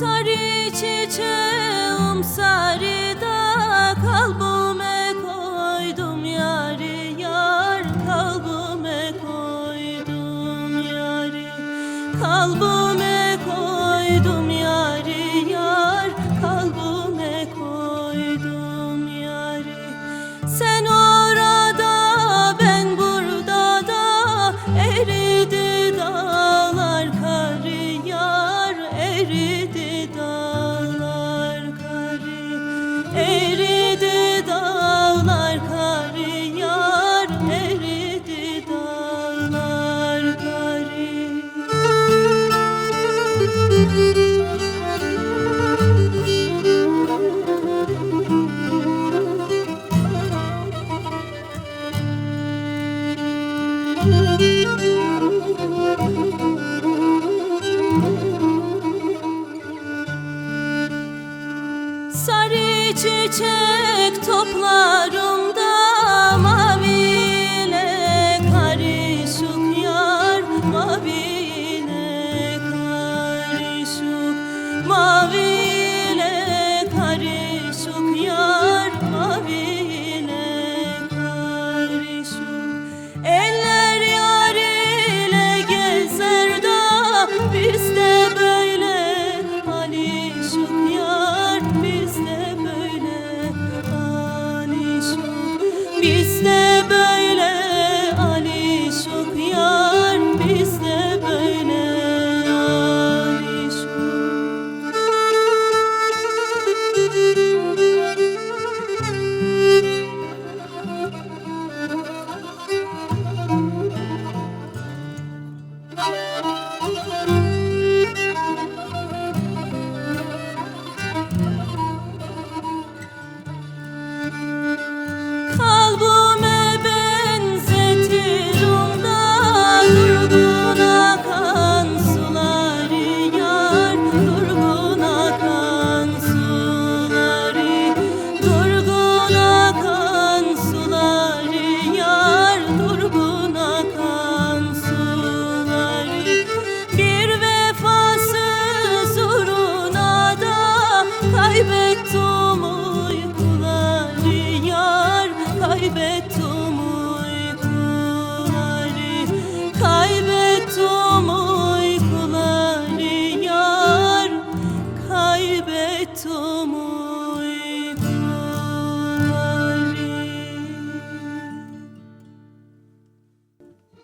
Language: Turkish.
Sarı çiçeğim sarıda kalbim Al bu çiçek toplarımda mavile karışık yar mavile karışık mavi від тебе.